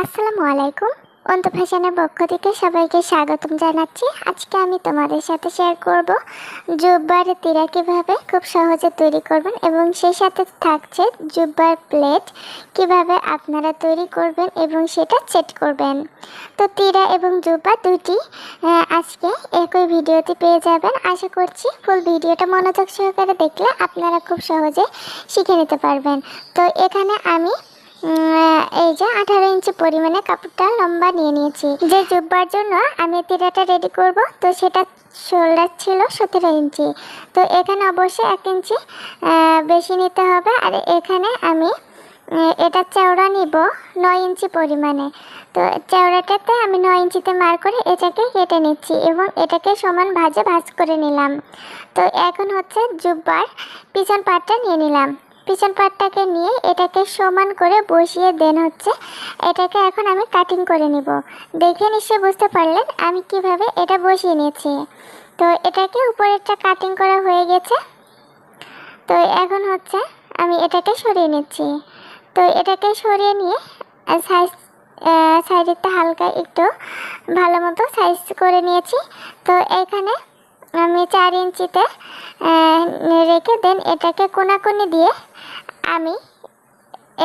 আসসালামু আলাইকুম। অন্ত ফ্যাশনের পক্ষ থেকে সবাইকে স্বাগতম জানাচ্ছি। আজকে আমি তোমাদের সাথে শেয়ার করব জুব্বার তীরা কীভাবে খুব সহজে তৈরি করবেন এবং সেই সাথে থাকছে জুব্বার প্লেট কীভাবে আপনারা তৈরি করবেন এবং সেটা সেট করবেন। তো তীরা এবং জুব্বা দুটি আজকে একই ভিডিওতে পেয়ে যাবেন। আশা করছি ফুল ভিডিওটা মনোযোগ সহকারে দেখলে আপনারা খুব সহজে শিখে নিতে পারবেন। তো এখানে আমি এই যে আঠারো ইঞ্চি পরিমাণে কাপড়টা লম্বা নিয়ে নিয়েছি। যে জুব্বার জন্য আমি তিরাটা রেডি করব, তো সেটা শোল্ডার ছিল সতেরো ইঞ্চি। তো এখানে অবশ্যই এক ইঞ্চি বেশি নিতে হবে। আর এখানে আমি এটা চওড়া নিব নয় ইঞ্চি পরিমাণে। তো চওড়াটাতে আমি নয় ইঞ্চিতে মার করে এটাকে কেটে নিচ্ছি এবং এটাকে সমান ভাজে ভাজ করে নিলাম। তো এখন হচ্ছে জুব্বার পিছন পাটটা নিয়ে নিলাম। পিছন পাটটাকে নিয়ে এটাকে সমান করে বসিয়ে দেন হচ্ছে। এটাকে এখন আমি কাটিং করে নিব। দেখে নিশ্চয়ই বুঝতে পারলেন আমি কীভাবে এটা বসিয়ে নিয়েছি। তো এটাকে উপরেরটা কাটিং করা হয়ে গেছে। তো এখন হচ্ছে আমি এটাকে সরিয়ে নিচ্ছি। তো এটাকে সরিয়ে নিয়ে সাইজ সাইডেরটা হালকা একটু ভালো মতো সাইজ করে নিয়েছি। তো এখানে আমি চার ইঞ্চিতে রেখে দেন এটাকে কোনাকুনি দিয়ে। আমি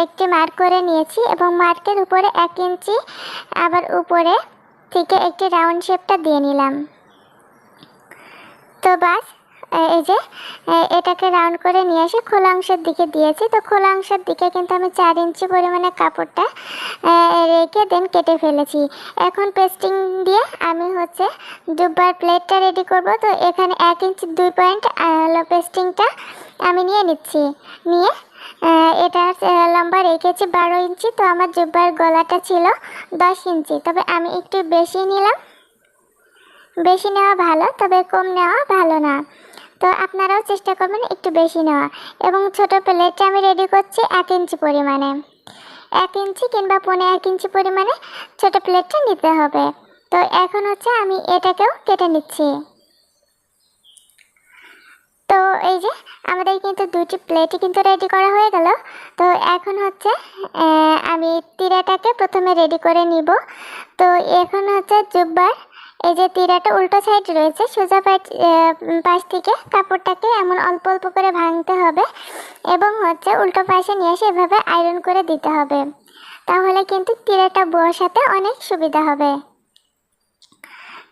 একটি মার্ক করে নিয়েছি এবং মার্কের উপরে এক ইঞ্চি আবার উপরে থেকে একটি রাউন্ড শেপটা দিয়ে নিলাম। তো বাস এই যে এটাকে রাউন্ড করে নিয়ে এসে খোলা অংশের দিকে দিয়েছি। তো খোলা অংশের দিকে কিন্তু আমি চার ইঞ্চি পরিমাণে কাপড়টা রেখে দেন কেটে ফেলেছি। এখন পেস্টিং দিয়ে আমি হচ্ছে দুবার প্লেটটা রেডি করব। তো এখানে এক ইঞ্চি দুই পয়েন্ট পেস্টিংটা আমি নিয়ে নিচ্ছি। নিয়ে এটার লম্বা রেখেছি বারো ইঞ্চি, তো আমার জুব্বার গলাটা ছিল দশ ইঞ্চি। তবে আমি একটু বেশি নিলাম। বেশি নেওয়া ভালো, তবে কম নেওয়া ভালো না। তো আপনারাও চেষ্টা করবেন একটু বেশি নেওয়া। এবং ছোট প্লেটটা আমি রেডি করছি এক ইঞ্চি পরিমাণে। এক ইঞ্চি কিংবা পৌনে এক ইঞ্চি পরিমাণে ছোট প্লেটটা নিতে হবে। তো এখন হচ্ছে আমি এটাকেও কেটে নিচ্ছি। তো এই যে আমাদের কিন্তু দুটি প্লেটই কিন্তু রেডি করা হয়ে গেল। তো এখন হচ্ছে আমি তিরাটাকে প্রথমে রেডি করে নিব। তো এখন হচ্ছে জুব্বার, এই যে তিরাটা উল্টো সাইড রয়েছে, সোজা পাশ পাশ থেকে কাপড়টাকে এমন অল্প অল্প করে ভাঙতে হবে এবং হচ্ছে উল্টো পাশে নিয়ে এসে এভাবে আয়রন করে দিতে হবে। তাহলে কিন্তু তিরাটা বসাতে অনেক সুবিধা হবে।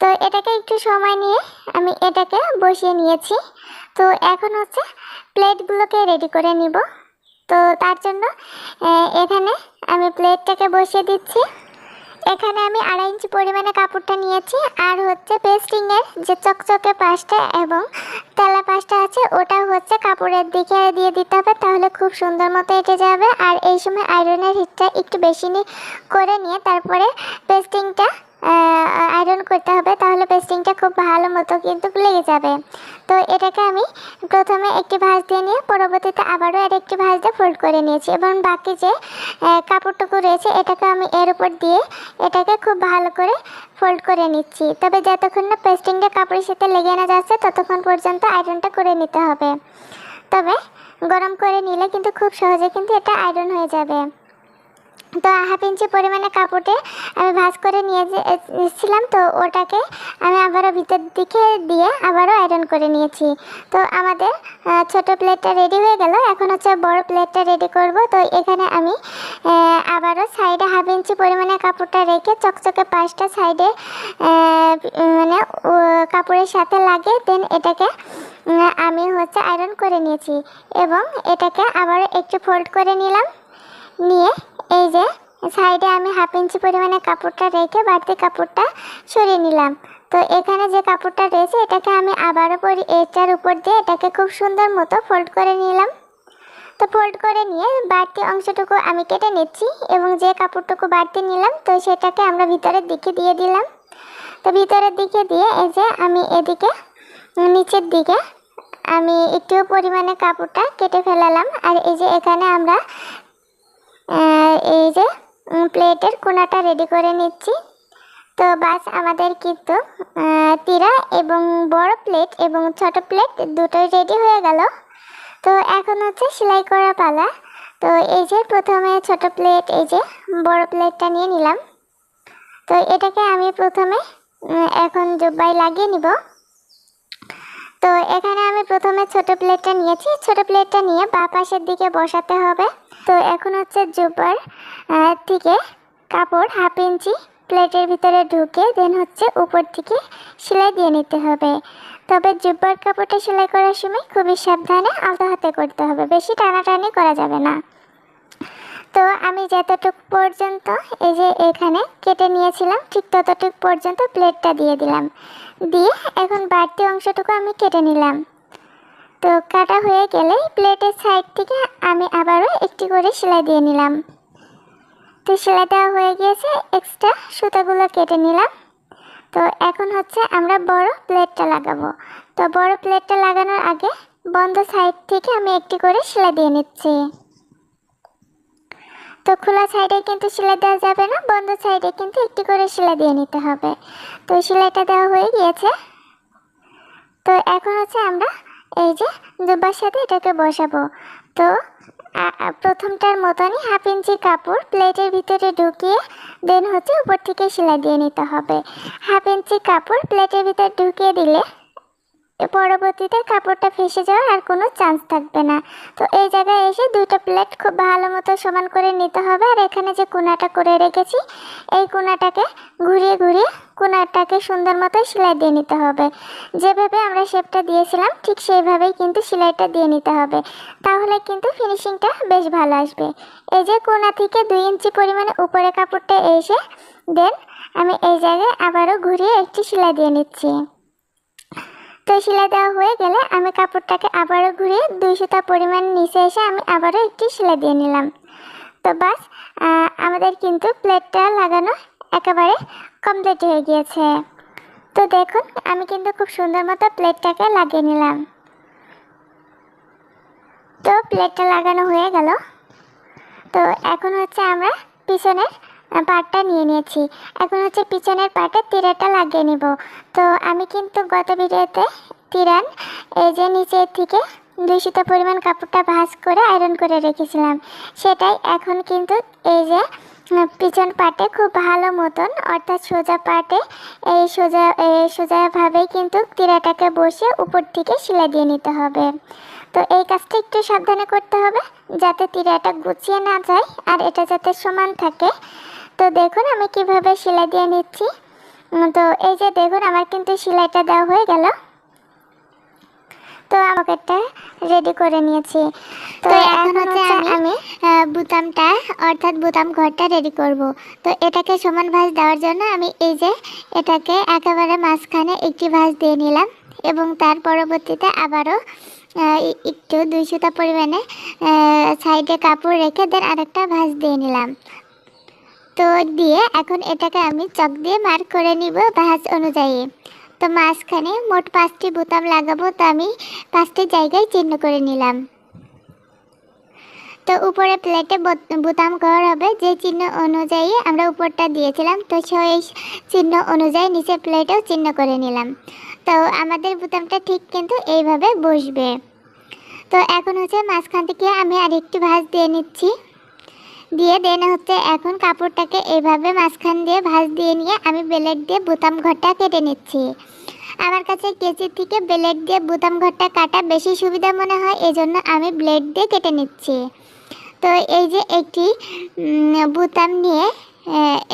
তো এটাকে একটু সময় নিয়ে আমি এটাকে বসিয়ে নিয়েছি। তো এখন হচ্ছে প্লেটগুলোকে রেডি করে নিব। তো তার জন্য এখানে আমি প্লেটটাকে বসিয়ে দিচ্ছি। এখানে আমি আড়াই ইঞ্চি পরিমাণে কাপড়টা নিয়েছি। আর হচ্ছে পেস্টিংয়ের যে চকচকে পাশটা এবং তেলা পাশটা আছে, ওটা হচ্ছে কাপড়ের দিকে দিয়ে দিতে হবে, তাহলে খুব সুন্দর মতো এঁটে যাবে। আর এই সময় আয়রনের হিটটা একটু বেশি করে নিয়ে তারপরে পেস্টিংটা আয়রন করতে হবে, তাহলে পেস্টিংটা খুব ভালো মতো কিন্তু লেগে যাবে। তো এটাকে আমি প্রথমে একটি ভাঁজ দিয়ে নিয়ে, পরবর্তীতে আবারও আর একটি ভাঁজ দিয়ে ফোল্ড করে নিয়েছি এবং বাকি যে কাপড়টুকু রয়েছে, এটাকে আমি এর উপর দিয়ে এটাকে খুব ভালো করে ফোল্ড করে নিচ্ছি। তবে যতক্ষণ না পেস্টিংটা কাপড়ের সাথে লেগে না যাচ্ছে, ততক্ষণ পর্যন্ত আয়রনটা করে নিতে হবে। তবে গরম করে নিলে কিন্তু খুব সহজে কিন্তু এটা আয়রন হয়ে যাবে। তো হাফ ইঞ্চি পরিমাণে কাপড়ে আমি ভাঁজ করে নিয়ে এসেছিলাম, তো ওটাকে আমি আবারও ভিতর দিকে দিয়ে আবারও আয়রন করে নিয়েছি। তো আমাদের ছোট প্লেটটা রেডি হয়ে গেল। এখন হচ্ছে বড় প্লেটটা রেডি করব। তো এখানে আমি আবারও সাইডে হাফ ইঞ্চি পরিমাণে কাপড়টা রেখে চকচকে পাঁচটা সাইডে মানে কাপড়ের সাথে লাগিয়ে দেন এটাকে আমি হচ্ছে আয়রন করে নিয়েছি। এবং এটাকে আবার একটু ফোল্ড করে নিলাম। নিয়ে সাইডে আমি হাফ ইঞ্চি পরিমাণে কাপড়টা রেখে বাড়তি কাপড়টা সরিয়ে নিলাম। তো এখানে যে কাপড়টা রয়েছে, এটাকে আমি আবারও পরি, এটার উপর দিয়ে এটাকে খুব সুন্দর মতো ফোল্ড করে নিলাম। তো ফোল্ড করে নিয়ে বাড়তি অংশটুকু আমি কেটে নিচ্ছি এবং যে কাপড়টুকু বাড়তি নিলাম, তো সেটাকে আমরা ভিতরের দিকে দিয়ে দিলাম। তো ভিতরের দিকে দিয়ে এই যে আমি এদিকে, নিচের দিকে আমি একটু পরিমাণে কাপড়টা কেটে ফেলালাম। আর এই যে এখানে আমরা এই যে প্লেটের কোনাটা রেডি করে নিচ্ছি। তো বাস আমাদের কিন্তু তিরা এবং বড় প্লেট এবং ছোট প্লেট দুটোই রেডি হয়ে গেল। তো এখন হচ্ছে সেলাই করা পালা। তো এই যে প্রথমে ছোট প্লেট, এই যে বড় প্লেটটা নিয়ে নিলাম। তো এটাকে আমি প্রথমে এখন জুব্বাই লাগিয়ে নিব। তো এখানে আমি প্রথমে ছোট প্লেটটা নিয়েছি। ছোট প্লেটটা নিয়ে বা পাশের দিকে বসাতে হবে। তো এখন হচ্ছে আহ, থেকে কাপড় হাফ ইঞ্চি প্লেটের ভিতরে ঢুকে দেন হচ্ছে উপর থেকে সেলাই দিয়ে নিতে হবে। তবে জুব্বার কাপড়টা সেলাই করার সময় খুবই সাবধানে আলতো হাতে করতে হবে। বেশি টানাটানি করা যাবে না। তো আমি যতটুক পর্যন্ত এই যে এখানে কেটে নিয়েছিলাম, ঠিক ততটুক পর্যন্ত প্লেটটা দিয়ে দিলাম। দিয়ে এখন বাড়তি অংশটুকু আমি কেটে নিলাম। তো কাটা হয়ে গেলে প্লেটের সাইড থেকে আমি আবারও একটি করে সেলাই দিয়ে নিলাম। তো সেলাই দেওয়া হয়ে গিয়েছে, এক্সট্রা সুতাগুলো কেটে নিলাম। তো এখন হচ্ছে আমরা বড় প্লেটটা লাগাবো। তো বড় প্লেটটা লাগানোর আগে বন্ধ সাইড থেকে আমি একটি করে সেলাই দিয়ে নিচ্ছি। তো খোলা সাইডে কিন্তু সেলাই দেওয়া যাবে না, বন্ধ সাইডে কিন্তু একটি করে সেলাই দিয়ে নিতে হবে। তো সেলাইটা দেওয়া হয়ে গিয়েছে। তো এখন হচ্ছে আমরা এই যে দুবার সাথে এটাকে বসাবো। তো প্রথমটার মতনই হাফ ইঞ্চি কাপড় প্লেটের ভিতরে ঢুকিয়ে, দেন হচ্ছে উপর থেকে সেলাই দিয়ে নিতে হবে। হাফ ইঞ্চি কাপড় প্লেটের ভিতরে ঢুকিয়ে দিলে পরবর্তীতে কাপড়টা ফেসে যাওয়ার আর কোনো চান্স থাকবে না। তো এই জায়গায় এসে দুইটা প্লেট খুব ভালো মতো সমান করে নিতে হবে। আর এখানে যে কোনাটা করে রেখেছি, এই কোনাটাকে ঘুরিয়ে ঘুরিয়ে কোনাটাকে সুন্দর মতো সেলাই দিয়ে নিতে হবে। যেভাবে আমরা শেপটা দিয়েছিলাম, ঠিক সেইভাবেই কিন্তু সেলাইটা দিয়ে নিতে হবে। তাহলে কিন্তু ফিনিশিংটা বেশ ভালো আসবে। এই যে কোনা থেকে দুই ইঞ্চি পরিমাণে উপরে কাপড়টা এসে দেন, আমি এই জায়গায় আবারও ঘুরিয়ে একটি সেলাই দিয়ে নিচ্ছি। তো সেলাই দেওয়া হয়ে গেলে আমি কাপড়টাকে আবারও ঘুরিয়ে দুই সুতা পরিমাণ নিচে এসে আমি আবারও একটি সেলাই দিয়ে নিলাম। তো বাস আমাদের কিন্তু প্লেটটা লাগানো একেবারে কমপ্লিট হয়ে গিয়েছে। তো দেখুন, আমি কিন্তু খুব সুন্দর মতো প্লেটটাকে লাগিয়ে নিলাম। তো প্লেটটা লাগানো হয়ে গেল। তো এখন হচ্ছে আমরা পিছনের পার্টটা নিয়ে নিয়েছি। এখন হচ্ছে পিছনের পার্টে তিরাটা লাগিয়ে নিব। তো আমি কিন্তু গত ভিডিওতে তিরান, এই যে নিচের থেকে দুইশত পরিমাণ কাপড়টা ভাঁজ করে আয়রন করে রেখেছিলাম, সেটাই এখন কিন্তু এই যে পিছন পাটে খুব ভালো মতন, অর্থাৎ সোজা পাটে এই সোজা সোজাভাবেই কিন্তু তিরাটাকে বসে উপর থেকে সেলাই দিয়ে নিতে হবে। তো এই কাজটা একটু সাবধানে করতে হবে, যাতে তিরাটা গুছিয়ে না যায় আর এটা যাতে সমান থাকে। তো দেখুন আমি কীভাবে সেলাই দিয়ে নিচ্ছি। তো এই যে দেখুন আমার কিন্তু সেলাইটা দেওয়া হয়ে গেল। তো আমাকে একটা রেডি করে নিয়েছি। তো এখন হচ্ছে আমি বুতামটা অর্থাৎ বুতাম ঘরটা রেডি করব। তো এটাকে সমান ভাঁজ দেওয়ার জন্য আমি এই যে এটাকে একেবারে মাঝখানে একটি ভাঁজ দিয়ে নিলাম এবং তার পরবর্তীতে আবারও একটু দুই সুতা পরিমাণে সাইডে কাপড় রেখে দেন আরেকটা ভাঁজ দিয়ে নিলাম। তো দিয়ে এখন এটাকে আমি চক দিয়ে মার্ক করে নিব ভাঁজ অনুযায়ী। তো মাঝখানে মোট পাঁচটি বোতাম লাগাবো, তো আমি পাঁচটি জায়গায় চিহ্ন করে নিলাম। তো উপরে প্লেটে বোত- বোতাম ঘর হবে, যে চিহ্ন অনুযায়ী আমরা উপরটা দিয়েছিলাম, তো সেই চিহ্ন অনুযায়ী নিচে প্লেটেও চিহ্ন করে নিলাম। তো আমাদের বোতামটা ঠিক কিন্তু এইভাবে বসবে। তো এখন হচ্ছে মাঝখান থেকে আমি আরেকটি ভাঁজ দিয়ে নিচ্ছি। দিয়ে দেন হচ্ছে এখন কাপড়টাকে এইভাবে মাঝখান দিয়ে ভাঁজ দিয়ে নিয়ে আমি ব্লেড দিয়ে বোতাম ঘরটা কেটে নিচ্ছি। আমার কাছে কেচির থেকে ব্লেড দিয়ে বোতাম ঘরটা কাটা বেশি সুবিধা মনে হয়, এজন্য আমি ব্লেড দিয়ে কেটে নিচ্ছি। তো এই যে একটি বোতাম নিয়ে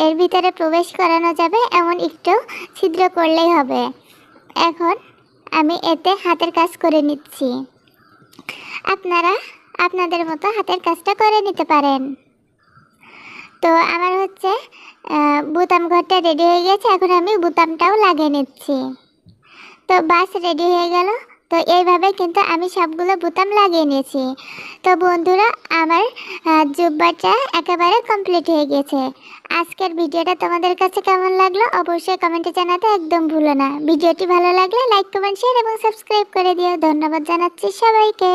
এর ভিতরে প্রবেশ করানো যাবে, এমন একটু ছিদ্র করলেই হবে। এখন আমি এতে হাতের কাজ করে নিচ্ছি। আপনারা আপনাদের মতো হাতের কাজটা করে নিতে পারেন। তো আমার হচ্ছে বোতাম ঘরটা রেডি হয়ে গেছে, এখন আমি বোতামটাও লাগিয়ে নিচ্ছি। তো বাস রেডি হয়ে গেল, তো এইভাবে কিন্তু আমি সবগুলো বোতাম লাগিয়ে নিয়েছি। তো বন্ধুরা, আমার জুব্বাটা একেবারে কমপ্লিট হয়ে গেছে। আজকের ভিডিওটা তোমাদের কাছে কেমন লাগল অবশ্যই কমেন্টে জানাতে একদম ভুলো না। ভিডিওটি ভালো লাগলে লাইক কমেন্ট শেয়ার এবং সাবস্ক্রাইব করে দিও। ধন্যবাদ জানাচ্ছি সবাইকে।